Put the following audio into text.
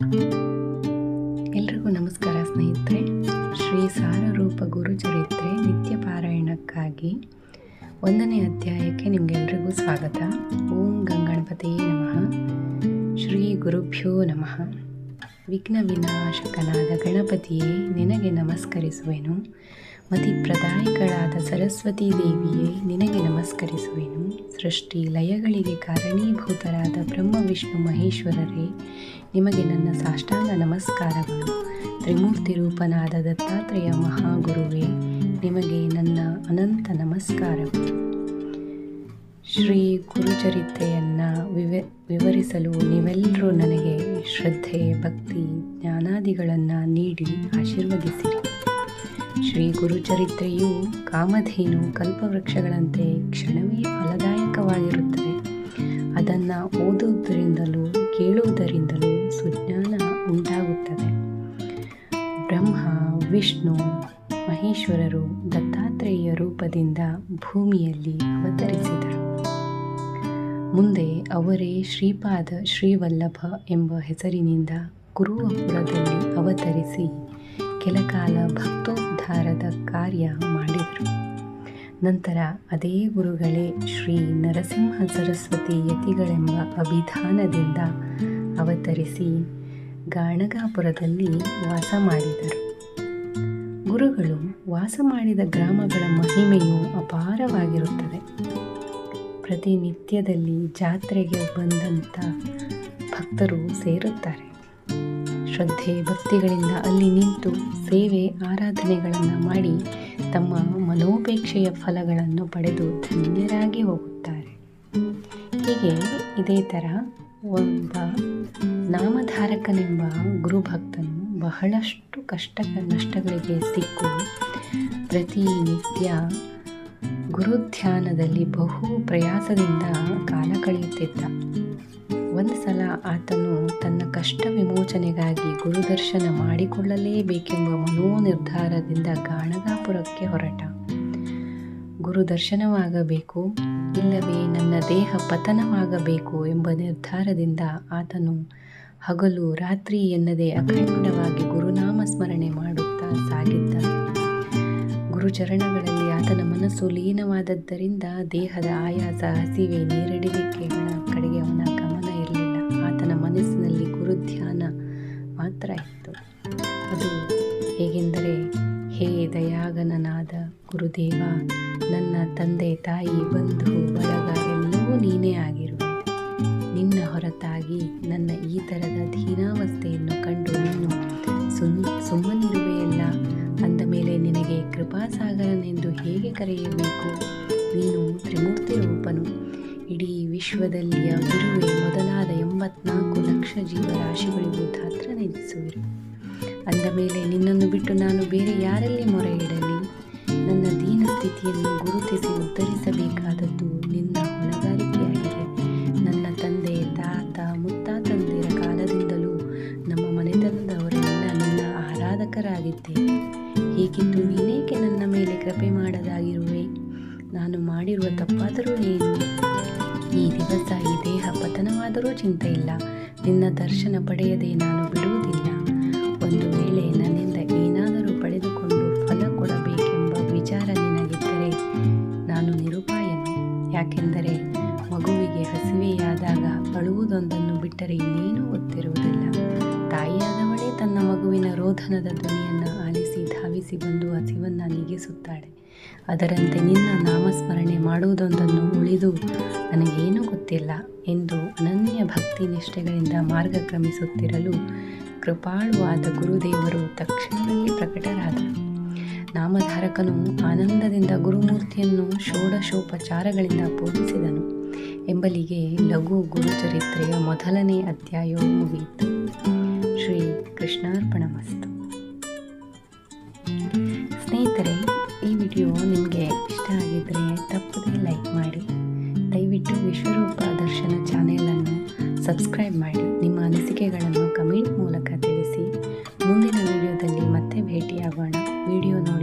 ಎಲ್ರಿಗೂ ನಮಸ್ಕಾರ ಸ್ನೇಹಿತರೆ. ಶ್ರೀ ಸಾರರೂಪ ಗುರುಚರಿತ್ರೆ ನಿತ್ಯ ಪಾರಾಯಣಕ್ಕಾಗಿ ಒಂದನೇ ಅಧ್ಯಾಯಕ್ಕೆ ನಿಮಗೆಲ್ರಿಗೂ ಸ್ವಾಗತ. ಓಂ ಗಂಗಣಪತಿಯೇ ನಮಃ. ಶ್ರೀ ಗುರುಭ್ಯೋ ನಮಃ. ವಿಘ್ನ ವಿನಾಶಕನಾದ ಗಣಪತಿಯೇ, ನಿನಗೆ ನಮಸ್ಕರಿಸುವೆನು. ಮತಿಪ್ರದಾಯಗಳಾದ ಸರಸ್ವತೀ ದೇವಿಯೇ, ನಿನಗೆ ನಮಸ್ಕರಿಸುವೆನು. ಸೃಷ್ಟಿ ಲಯಗಳಿಗೆ ಕಾರಣೀಭೂತರಾದ ಬ್ರಹ್ಮ, ವಿಷ್ಣು, ಮಹೇಶ್ವರರೇ, ನಿಮಗೆ ನನ್ನ ಸಾಷ್ಟಾಂಗ ನಮಸ್ಕಾರಗಳು. ತ್ರಿಮೂರ್ತಿ ರೂಪನಾದ ದತ್ತಾತ್ರೇಯ ಮಹಾಗುರುವೇ, ನಿಮಗೆ ನನ್ನ ಅನಂತ ನಮಸ್ಕಾರಗಳು. ಶ್ರೀ ಗುರುಚರಿತ್ರೆಯನ್ನು ವಿವ, ವಿವರಿಸಲು ನೀವೆಲ್ಲರೂ ನನಗೆ ಶ್ರದ್ಧೆ, ಭಕ್ತಿ, ಜ್ಞಾನಾದಿಗಳನ್ನು ನೀಡಿ ಆಶೀರ್ವದಿಸಿರಿ. ಶ್ರೀ ಗುರುಚರಿತ್ರೆಯು ಕಾಮಧೇನು ಕಲ್ಪವೃಕ್ಷಗಳಂತೆ ಕ್ಷಣವೇ ಫಲದಾಯಕವಾಗಿರುತ್ತದೆ. ಅದನ್ನು ಓದುವುದರಿಂದಲೂ ಕೇಳುವುದರಿಂದಲೂ ಸುಜ್ಞಾನ ಉಂಟಾಗುತ್ತದೆ. ಬ್ರಹ್ಮ, ವಿಷ್ಣು, ಮಹೇಶ್ವರರು ದತ್ತಾತ್ರೇಯ ರೂಪದಿಂದ ಭೂಮಿಯಲ್ಲಿ ಅವತರಿಸಿದರು. ಮುಂದೆ ಅವರೇ ಶ್ರೀಪಾದ ಶ್ರೀವಲ್ಲಭ ಎಂಬ ಹೆಸರಿನಿಂದ ಕುರುವಪುರದಲ್ಲಿ ಅವತರಿಸಿ ಕೆಲಕಾಲ ಭಕ್ತೋದ್ಧಾರದ ಕಾರ್ಯ ಮಾಡಿದರು. ನಂತರ ಅದೇ ಗುರುಗಳೇ ಶ್ರೀ ನರಸಿಂಹ ಸರಸ್ವತಿ ಯತಿಗಳೆಂಬ ಅಭಿಧಾನದಿಂದ ಅವತರಿಸಿ ಗಾಣಗಾಪುರದಲ್ಲಿ ವಾಸ ಮಾಡಿದರು. ಗುರುಗಳು ವಾಸ ಮಾಡಿದ ಗ್ರಾಮಗಳ ಮಹಿಮೆಯು ಅಪಾರವಾಗಿರುತ್ತದೆ. ಪ್ರತಿನಿತ್ಯದಲ್ಲಿ ಜಾತ್ರೆಗೆ ಬಂದಂಥ ಭಕ್ತರು ಸೇರುತ್ತಾರೆ. ಶ್ರದ್ಧೆ ಭಕ್ತಿಗಳಿಂದ ಅಲ್ಲಿ ನಿಂತು ಸೇವೆ ಆರಾಧನೆಗಳನ್ನು ಮಾಡಿ ತಮ್ಮ ಮನೋಪೇಕ್ಷೆಯ ಫಲಗಳನ್ನು ಪಡೆದು ಧನ್ಯರಾಗಿ ಹೋಗುತ್ತಾರೆ. ಹೀಗೆ ಇದೇ ಥರ ಒಬ್ಬ ನಾಮಧಾರಕನೆಂಬ ಗುರುಭಕ್ತನು ಬಹಳಷ್ಟು ಕಷ್ಟ ನಷ್ಟಗಳಿಗೆ ಸಿಕ್ಕು ಪ್ರತಿನಿತ್ಯ ಗುರುಧ್ಯಾನದಲ್ಲಿ ಬಹು ಪ್ರಯಾಸದಿಂದ ಕಾಲ ಕಳೆಯುತ್ತಿದ್ದ. ಒಂದು ಸಲ ಆತನು ತನ್ನ ಕಷ್ಟ ವಿಮೋಚನೆಗಾಗಿ ಗುರುದರ್ಶನ ಮಾಡಿಕೊಳ್ಳಲೇಬೇಕೆಂಬ ಮನೋ ನಿರ್ಧಾರದಿಂದ ಗಾಣಗಾಪುರಕ್ಕೆ ಹೊರಟ. ಗುರುದರ್ಶನವಾಗಬೇಕು, ಇಲ್ಲವೇ ನನ್ನ ದೇಹ ಪತನವಾಗಬೇಕು ಎಂಬ ನಿರ್ಧಾರದಿಂದ ಆತನು ಹಗಲು ರಾತ್ರಿ ಎನ್ನದೆ ಅಖಂಡವಾಗಿ ಗುರುನಾಮ ಸ್ಮರಣೆ ಮಾಡುತ್ತಾ ಸಾಗಿದ್ದ. ಗುರುಚರಣಗಳಲ್ಲಿ ಆತನ ಮನಸ್ಸು ಲೀನವಾದದ್ದರಿಂದ ದೇಹದ ಆಯಾಸ ಹಸಿವೆ ನೀರಡಿಕೆಗಳ ಗುರುದೇವ ನನ್ನ ತಂದೆ ತಾಯಿ ಬಂಧು ಬಳಗ ಎಲ್ಲವೂ ನೀನೇ ಆಗಿರುವೆ ನಿನ್ನ ಹೊರತಾಗಿ ನನ್ನ ಈ ಥರದ ಧೀನಾವಸ್ಥೆಯನ್ನು ಕಂಡು ನೀನು ಸುಮ್ ಸುಮ್ಮನಿರುವೆಯಲ್ಲ ಅಂದ ಮೇಲೆ ನಿನಗೆ ಕೃಪಾಸಾಗರನೆಂದು ಹೇಗೆ ಕರೆಯಬೇಕು? ನೀನು ತ್ರಿಮೂರ್ತಿ ರೂಪನು. ಇಡೀ ವಿಶ್ವದಲ್ಲಿಯ ಇರುವೆ ಮೊದಲಾದ ಎಂಬತ್ನಾಲ್ಕು ಲಕ್ಷ ಜೀವರಾಶಿಗಳಿಗೂ ಧಾತ್ರ ನೆನೆಸುವಿರು ಅಂದ ಮೇಲೆ ನಿನ್ನನ್ನು ಬಿಟ್ಟು ನಾನು ಬೇರೆ ಯಾರಲ್ಲಿ ಮೊರೆ ಸ್ಥಿತಿಯನ್ನು ಗುರುತಿಸಿ ಉತ್ತರಿಸಬೇಕಾದದ್ದು ನಿನ್ನ ಹೊಣೆಗಾರಿಕೆಯಾಗಿದೆ. ನನ್ನ ತಂದೆ, ತಾತ, ಮುತ್ತಾತಂದಿರ ಕಾಲದಿಂದಲೂ ನಮ್ಮ ಮನೆತನದವರೆಲ್ಲ ನಿನ್ನ ಆರಾಧಕರಾಗಿದ್ದೇವೆ ಹೀಗಿದ್ದು ನೀನೇಕೆ ನನ್ನ ಮೇಲೆ ಕೃಪೆ ಮಾಡದಾಗಿರುವೆ? ನಾನು ಮಾಡಿರುವ ತಪ್ಪಾದರೂ ಏನು? ಈ ದಿವಸ ಈ ದೇಹ ಪತನವಾದರೂ ಚಿಂತೆ ಇಲ್ಲ ನಿನ್ನ ದರ್ಶನ ಪಡೆಯದೆ ನಾನು ಬಿಡುವುದಿಲ್ಲ. ಒಂದು ವೇಳೆ ಅಳುವುದೊಂದನ್ನು ಬಿಟ್ಟರೆ ಇನ್ನೇನೂ ಗೊತ್ತಿರುವುದಿಲ್ಲ. ತಾಯಿಯಾದವಳೇ ತನ್ನ ಮಗುವಿನ ರೋಧನದ ಧ್ವನಿಯನ್ನು ಆಲಿಸಿ ಧಾವಿಸಿ ಬಂದು ಹಸಿವನ್ನು ನೀಗಿಸುತ್ತಾಳೆ. ಅದರಂತೆ ನಿನ್ನ ನಾಮಸ್ಮರಣೆ ಮಾಡುವುದೊಂದನ್ನು ಉಳಿದು ನನಗೇನೂ ಗೊತ್ತಿಲ್ಲ ಎಂದು ಅನನ್ಯ ಭಕ್ತಿ ನಿಷ್ಠೆಗಳಿಂದ ಮಾರ್ಗಕ್ರಮಿಸುತ್ತಿರಲು ಕೃಪಾಳುವಾದ ಗುರುದೇವರು ತಕ್ಷಣದಲ್ಲಿ ಪ್ರಕಟರಾದರು. ನಾಮಧಾರಕನು ಆನಂದದಿಂದ ಗುರುಮೂರ್ತಿಯನ್ನು ಷೋಡಶೋಪಚಾರಗಳಿಂದ ಪೂಜಿಸಿದನು ಎಂಬಲಿಗೆ ಲಘು ಗುರುಚರಿತ್ರೆಯ ಮೊದಲನೇ ಅಧ್ಯಾಯವು ಮುಗಿಯಿತು. ಶ್ರೀ ಕೃಷ್ಣಾರ್ಪಣಮಸ್ತು. ಸ್ನೇಹಿತರೆ, ಈ ವಿಡಿಯೋ ನಿಮಗೆ ಇಷ್ಟ ಆಗಿದ್ದರೆ ತಪ್ಪದೆ ಲೈಕ್ ಮಾಡಿ. ದಯವಿಟ್ಟು ವಿಶ್ವರೂಪ ದರ್ಶನ ಚಾನೆಲನ್ನು ಸಬ್ಸ್ಕ್ರೈಬ್ ಮಾಡಿ. ನಿಮ್ಮ ಅನಿಸಿಕೆಗಳನ್ನು ಕಮೆಂಟ್ ಮೂಲಕ ತಿಳಿಸಿ. ಮುಂದಿನ ವಿಡಿಯೋದಲ್ಲಿ ಮತ್ತೆ ಭೇಟಿಯಾಗೋಣ. ವಿಡಿಯೋ ನೋಡಿ.